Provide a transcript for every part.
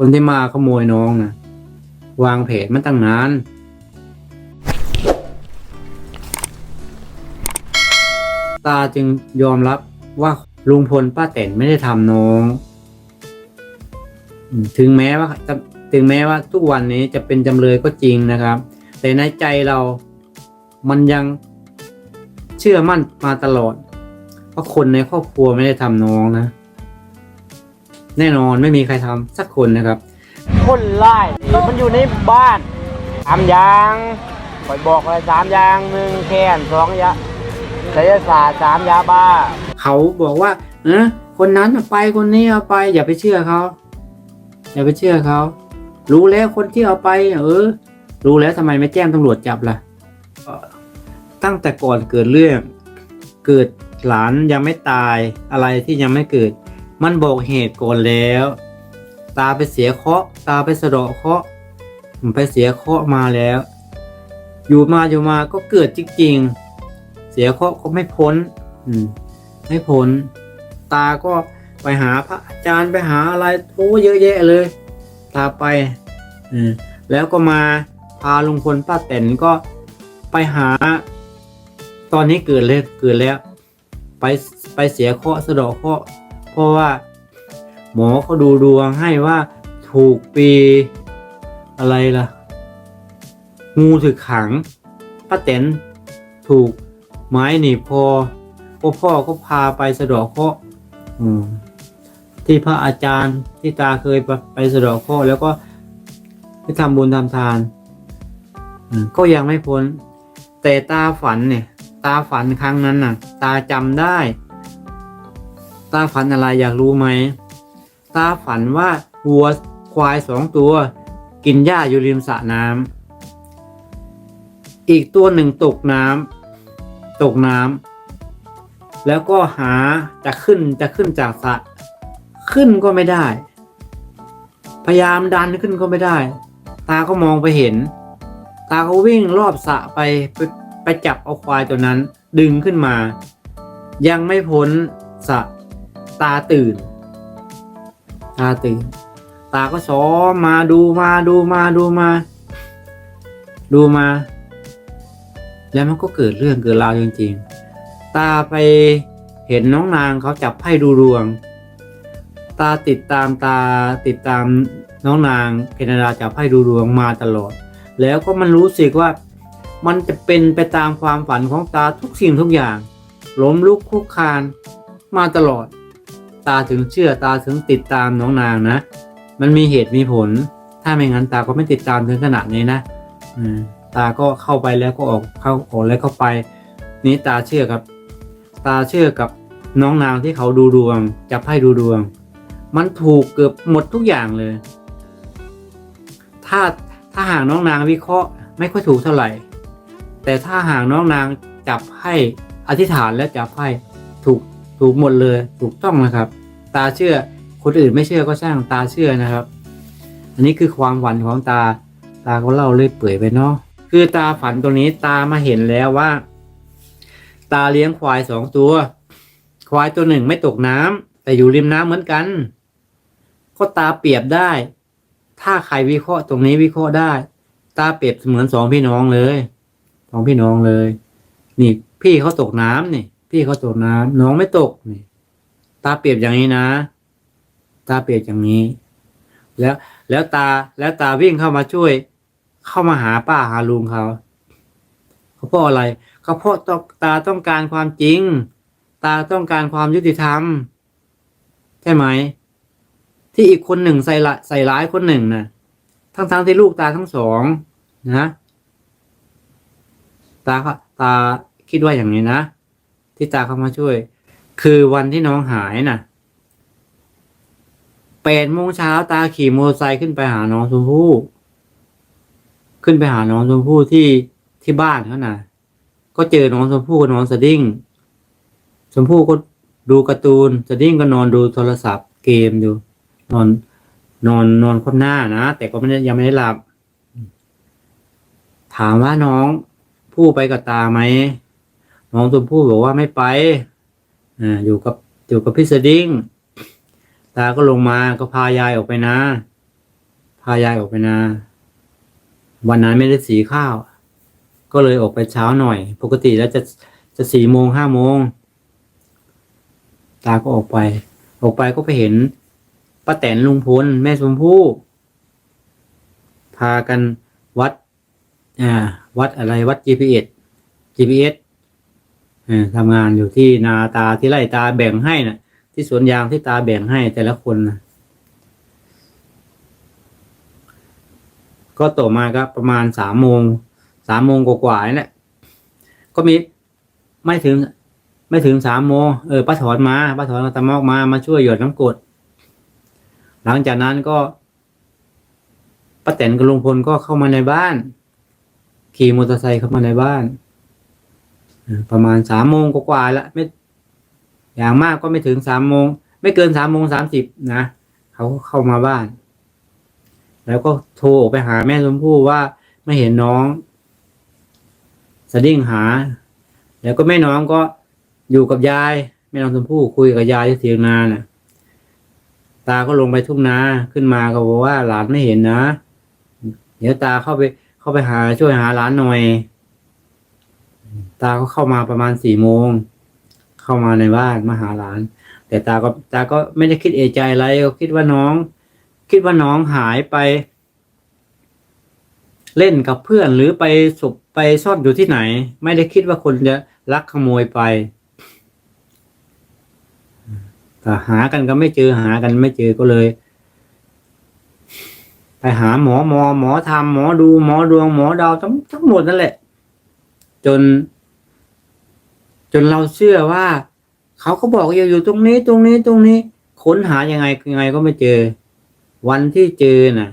คนที่มาขโมยน้องนะวางแผนมันตั้งนาน ตาจึงยอมรับว่าลุงพลป้าแตนไม่ได้ทำน้อง ถึงแม้ว่าจะถึงแม้ว่าทุกวันนี้จะเป็นจำเลยก็จริงนะครับ แต่ในใจเรามันยังเชื่อมั่นมาตลอดว่าคนในครอบครัวไม่ได้ทำน้องนะ แน่นอนไม่มีใครทำสักคนนะครับ คนไล่มันอยู่ในบ้านสามอย่างคอยบอกเลยสามอย่างหนึ่งแค้นสองยาศิลศาสตร์สามยาบ้า เขาบอกว่าเออคนนั้นเอาไปคนนี้เอาไป อย่าไปเชื่อเขาอย่าไปเชื่อเขารู้แล้วคนที่เอาไป เออ รู้แล้วทำไมไม่แจ้งตำรวจจับล่ะเอ่อตั้งแต่ก่อนเกิดเรื่อง เกิดหลานยังไม่ตายอะไรที่ยังไม่เกิด มันบอกเหตุก่อนแล้ว ตาไปเสียเคาะ ตาไปสะเดาะเคาะผมไปเสียเคาะมาแล้ว อยู่มาอยู่มาก็เกิดจริงๆ เสียเคาะก็ไม่พ้น อืม ไม่พ้น ตาก็ไปหาพระอาจารย์ไปหาอะไรโอ้เยอะแยะเลย ตาไป อืม แล้วก็มาพาลุงพลป้าแตนก็ไปหา ตอนนี้เกิดเลยเกิดแล้ว ไปไปเสียเคาะสะเดาะเคาะ เพราะว่า หมอเขาดูดวงให้ว่าถูกปีอะไรล่ะ งูถึกขังป้าแตนถูกไม้หนีบคอพ่อพ่อก็พาไปสะดอกเคราะห์อืมที่พระอาจารย์ที่ตาเคยไปสะดอกเคราะห์แล้วก็ไปทำบุญทำทานก็ยังไม่พ้น แต่ตาฝันเนี่ย ตาฝันครั้งนั้นน่ะ ตาจำได้ ตาฝันอะไรอยากรู้ไหม ตาฝันว่าวัวควายสองตัว กินหญ้าอยู่ริมสระน้ำอีกตัวหนึ่งตกน้ำตกน้ำแล้วก็หาจะขึ้นจะขึ้นจากสระขึ้นก็ไม่ได้ พยายามดันขึ้นก็ไม่ได้ ตาก็มองไปเห็น ตาก็วิ่งรอบสระไปไปไปจับเอาควายตัวนั้น ดึงขึ้นมา ยังไม่พ้นสระ ตาตื่น ตาตื่น ตาก็ซ้อมมาดูมาดูมาดูมา ดูมา แล้วมันก็เกิดเรื่องเกิดราวจริงๆ ตาไปเห็นน้องนางเขาจับไพ่ดูดวง ตาติดตามตาติดตามน้องนางเพนดาจับไพ่ดูดวงมาตลอด แล้วก็มันรู้สึกว่ามันจะเป็นไปตามความฝันของตาทุกสิ่งทุกอย่างล้มลุกคุกคานมาตลอด ตาถึงเชื่อตาถึงติดตามน้องนางนะ มันมีเหตุมีผล ถ้าไม่งั้นตาก็ไม่ติดตามถึงขนาดนี้นะอืตาก็เข้าไปแล้วก็ออกเข้าออกแล้วเข้าไป นี้ตาเชื่อครับ ตาเชื่อกับน้องนางที่เขาดูดวงจับไพ่ดูดวง มันถูกเกือบหมดทุกอย่างเลย ถ้าถ้าหากน้องนางวิเคราะห์ไม่ค่อยถูกเท่าไหร่ แต่ถ้าหากน้องนางจับไพ่อธิษฐานและจับไพ่ถูก ถูกหมดเลยถูกต้องนะครับ ตาเชื่อคนอื่นไม่เชื่อก็ช่างตาเชื่อนะครับ อันนี้คือความฝันของตาตาก็เล่าเรื่อยเปื่อยไปเนาะคือตาฝันตรงนี้ตามาเห็นแล้วว่า ตาเลี้ยงควายสองตัว ควายตัวหนึ่งไม่ตกน้ำแต่อยู่ริมน้ำเหมือนกัน ก็ตาเปรียบได้ ถ้าใครวิเคราะห์ตรงนี้วิเคราะห์ได้ ตาเปรียบเสมือนสองพี่น้องเลยสองพี่น้องเลย นี่พี่เขาตกน้ำนี่ พี่เขาตกน้ำน้องไม่ตกนี่ ตาเปรียบอย่างนี้นะ ตาเปรียบอย่างนี้ แล้วแล้วตาแล้วตาวิ่งเข้ามาช่วย เข้ามาหาป้าหาลุงเขาเขาเพราะอะไรเขาเพราะตตาต้องการความจริง ตาต้องการความยุติธรรมใช่ไหม ที่อีกคนหนึ่งใส่ละใส่ร้ายคนหนึ่งนะทั้งทั้งที่ลูกตาทั้งสองนะ ตาตาคิดว่าอย่างนี้นะ ที่ตาเข้ามาช่วย คือวันที่น้องหายน่ะแปดโมงเช้าตาขี่มอเตอร์ไซค์ขึ้นไปหาน้องชมพู่ขึ้นไปหาน้องชมพู่ที่ที่บ้านเขาน่ะ ก็เจอน้องชมพู่กับน้องสดิ้งชมพู่ก็ดูการ์ตูนสดิ้งก็นอนดูโทรศัพท์เกมอยู่นอนนอนนอนคว่ำหน้านะแต่ก็ไม่ได้ยังไม่ได้หลับ ถามว่าน้องผู้ไปกับตาไหม น้องชมพู่บอกว่าไม่ไปอ่าอยู่กับอยู่กับพี่สดิ้งตาก็ลงมาก็พายายออกไปนะ พายายออกไปนาวันนั้นไม่ได้สีข้าว ก็เลยออกไปเช้าหน่อย ปกติแล้วจะจะสี่โมงห้าโมง ตาก็ออกไป ออกไปก็ไปเห็นป้าแตนลุงพลแม่ชมพู่พากันวัด อ่า วัดอะไรวัด GPS GPS เออทำงานอยู่ที่นาตาที่ไร่ตาแบ่งให้น่ะ ที่สวนยางที่ตาแบ่งให้แต่ละคนนะก็ต่อมาก็ประมาณสามโมงสามโมงกว่าๆนี่แหละก็มีไม่ถึง ไม่ถึงสามโมงเออป้าถอนมาป้าถอนตามอกมามาช่วยหยดน้ำกรดหลังจากนั้นก็ป้าแตนกับลุงพลก็เข้ามาในบ้าน ขี่มอเตอร์ไซค์เข้ามาในบ้าน ประมาณสามโมงกว่าๆแล้วไม่ อย่างมากก็ไม่ถึงสามโมง ไม่เกินสามโมงสามสิบนะเขาเข้ามาบ้าน แล้วก็โทรออกไปหาแม่ชมพู่ว่าไม่เห็นน้องสดิ้งหา แล้วก็แม่น้องก็อยู่กับยายแม่น้องชมพู่คุยกับยายที่เถียงนาน่ะ ตาก็ลงไปทุ่งนาขึ้นมาก็บอกว่าหลานไม่เห็นนะ เดี๋ยวตาเข้าไปเข้าไปหาช่วยหาหลานหน่อย ตาก็เข้ามาประมาณสี่โมง เข้ามาในบ้านมาหาหลาน แต่ตาก็ตาก็ไม่ได้คิดเอะใจอะไรก็คิดว่าน้อง คิดว่าน้องหายไป เล่นกับเพื่อนหรือไปศพไปซ่อนอยู่ที่ไหน ไม่ได้คิดว่าคนจะลักขโมยไปแต่หากันก็ไม่เจอหากันไม่เจอก็เลยไปหาหมอหมอหมอทำหมอดูหมอดวงหมอดาวทั้งทั้งหมดนั่นแหละ จน จนเราเชื่อว่า เขาก็บอกอยู่อยู่ตรงนี้ตรงนี้ตรงนี้ค้นหายังไงยังไงก็ไม่เจอ วันที่เจอน่ะ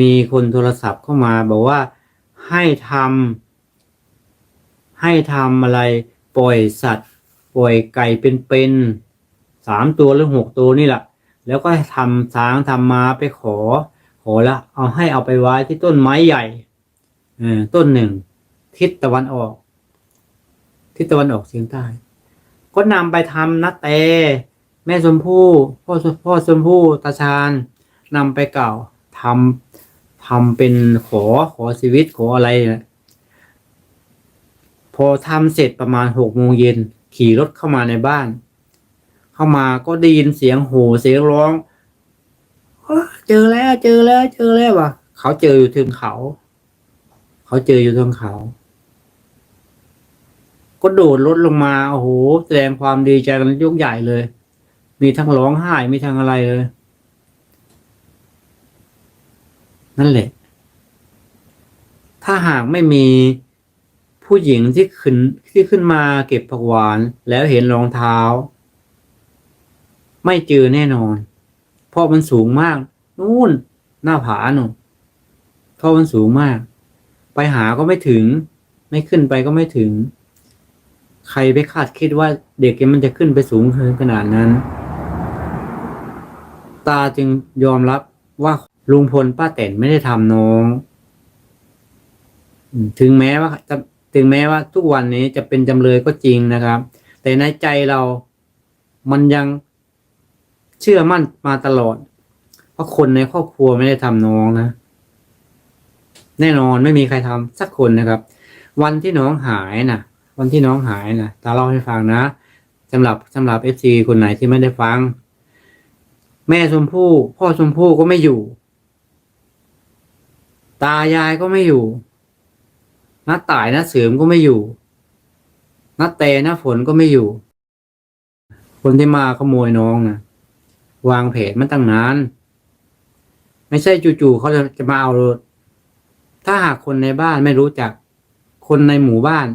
มีคนโทรศัพท์เข้ามาบอกว่าให้ทำให้ทำอะไร ปล่อยสัตว์ ปล่อยไก่เป็นๆสามตัวหรือหกตัวนี่แหละแล้วก็ทำช้างทำมาไปขอ ขอแล้วเอาให้เอาไปไว้ที่ต้นไม้ใหญ่ต้นหนึ่ง ทิศตะวันออก ทิศตะวันออกเฉียงใต้ ก็นำไปทำนัดเต แม่ชมพู่พ่อพ่อชมพู่ตาชาญนำไปเก่าวทำทำเป็นขอขอชีวิตขออะไรนะพอทำเสร็จประมาณหกโมงเย็นขี่รถเข้ามาในบ้าน เข้ามาก็ได้ยินเสียงโห่เสียงร้องเจอแล้วเจอแล้วเจอแล้วว่ะ เขาเจออยู่ถึงเขา เขาเจออยู่ถึงเขา ก็โดดรถลงมาโอ้โหแสดงความดีใจกันยกใหญ่เลย มีทั้งร้องไห้มีทั้งอะไรเลย นั่นแหละ ถ้าหากไม่มีผู้หญิงที่ขึ้นที่ขึ้นมาเก็บผักหวานแล้วเห็นรองเท้า ไม่เจอแน่นอน เพราะมันสูงมาก นู่นหน้าผาหนูเพราะมันสูงมาก ไปหาก็ไม่ถึง ไม่ขึ้นไปก็ไม่ถึง ใครไปคาดคิดว่าเด็กมันจะขึ้นไปสูงขนาดนั้น ตาจึงยอมรับว่าลุงพลป้าแตนไม่ได้ทำน้อง ถึงแม้ว่าจะถึงแม้ว่าทุกวันนี้จะเป็นจำเลยก็จริงนะครับ แต่ในใจเรามันยังเชื่อมั่นมาตลอด เพราะคนในครอบครัวไม่ได้ทำน้องนะ แน่นอนไม่มีใครทำสักคนนะครับ วันที่น้องหายน่ะ วันที่น้องหายนะตาเล่าให้ฟังนะสำหรับสำหรับเอฟซีคนไหนที่ไม่ได้ฟัง แม่ชมพู่พ่อชมพู่ก็ไม่อยู่ ตายายก็ไม่อยู่น้าต่ายน้าเสริมก็ไม่อยู่น้าเตน้าฝนก็ไม่อยู่ คนที่มาขโมยน้องนะวางแผนมันตั้งนาน ไม่ใช่จู่ๆเขาจะจะมาเอารถถ้าหากคนในบ้านไม่รู้จัก คนในหมู่บ้าน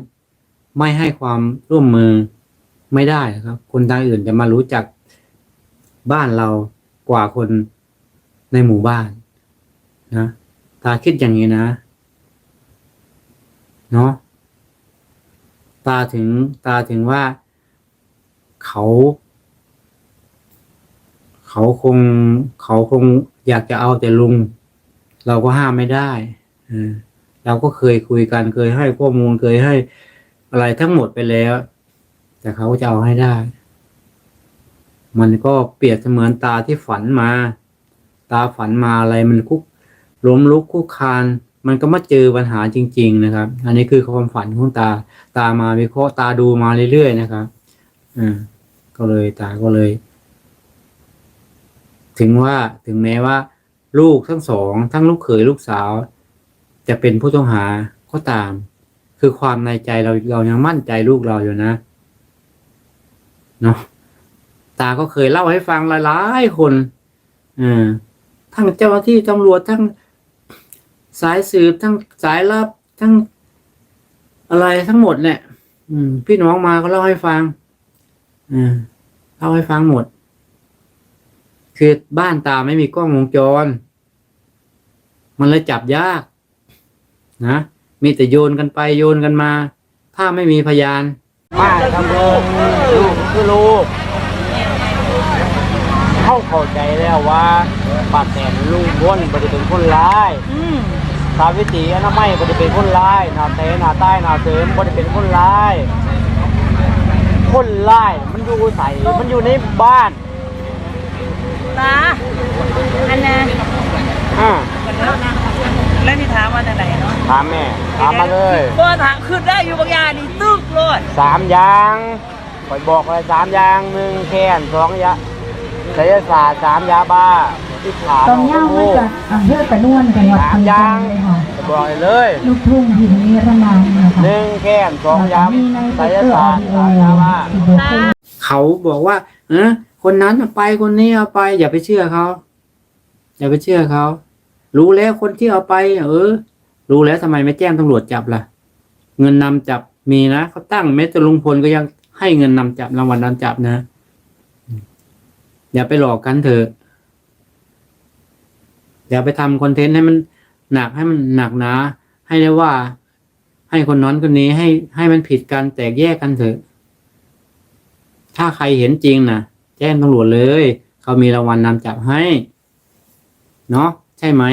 ไม่ให้ความร่วมมือไม่ได้ครับ คนทางอื่นจะมารู้จักบ้านเรากว่าคนในหมู่บ้านนะตาคิดอย่างนี้นะเนาะตาถึงตาถึงว่าเขา เขาคง เขาคงอยากจะเอาแต่ลุง เราก็ห้ามไม่ได้เออเราก็เคยคุยกันเคยให้ข้อมูลเคยให้ อะไรทั้งหมดไปแล้ว แต่เขาจะเอาให้ได้ มันก็เปรียบเสมือนตาที่ฝันมา ตาฝันมาอะไรมันคุกล้มลุกคุกคาน มันก็มาเจอปัญหาจริง ๆ นะครับ อันนี้คือความฝันของตา ตามาวิเคราะห์ตาดูมาเรื่อยๆนะครับอืมก็เลยตาก็เลย ถึงว่าถึงแม้ว่า ลูกทั้งสอง ทั้งลูกเขยลูกสาว จะเป็นผู้ต้องหาก็ตาม คือความในใจเราเรายังมั่นใจลูกเราอยู่นะเนาะตาก็เคยเล่าให้ฟังหลายๆคนอ่าทั้งเจ้าหน้าที่ตำรวจทั้งสายสืบทั้งสายลับทั้งอะไรทั้งหมดเนี่ย อืม พี่น้องมาก็เล่าให้ฟังอ่าเล่าให้ฟังหมด คือบ้านตาไม่มีกล้องวงจร มันเลยจับยาก นะ มีแต่โยนกันไปโยนกันมา ถ้าไม่มีพยานมาทำเงินลูกคือลูก เข้าเข้าใจแล้วว่าปากแตนลุงพ้นบ่ได้เป็นคนร้ายอืมสาวิตรีอนามัยบ่ได้เป็นคนร้ายหน้าเตหน้าใต้หน้าเสริมบ่ได้เป็นคนร้าย คนร้ายมันอยู่ใส่มันอยู่ในบ้านตาอันน่ะอ่า แล้วนี่ถามว่าอะไรเนาะถามแม่ถามมาเลยบ่ถามขึ้นได้อยู่บางอย่างนี่ตึกโลดสามอย่างคอยบอกเลยสามอย่างหนึ่งแค้นสองยาศิลศาสตร์สามยาบ้าที่ขาตองย่างมาจากอำเภอกระนวนจังหวัดสามขอนอแก่ย่างนเลยค่ะจะบอกเลย ลูกทุ่งหินนิรนามนะคะหนึ่งแค้นสองยามีในเตศิลอร์อศาอสตร์ดิโอสามยาบ้าที่บอกให้เขาบอกว่าเออคนนั้นน่ะไปคนนี้เอาไป อย่าไปเชื่อเขาอย่าไปเชื่อเขา รู้แล้วคนที่เอาไป เออ รู้แล้วทำไมไม่แจ้งตำรวจจับล่ะ เงินนำจับมีนะเขาตั้งเมตรลุงพลก็ยังให้เงินนำจับรางวัลนำจับนะ อย่าไปหลอกกันเถอะ อย่าไปทำคอนเทนต์ให้มันหนักให้มันหนักหนา ให้ได้ว่า ให้คนนั้นคนนี้ให้ให้มันผิดกันแตกแยกกันเถอะ ถ้าใครเห็นจริงนะแจ้งตำรวจเลย เขามีรางวัลนำจับให้ เนาะ ใช่ไหม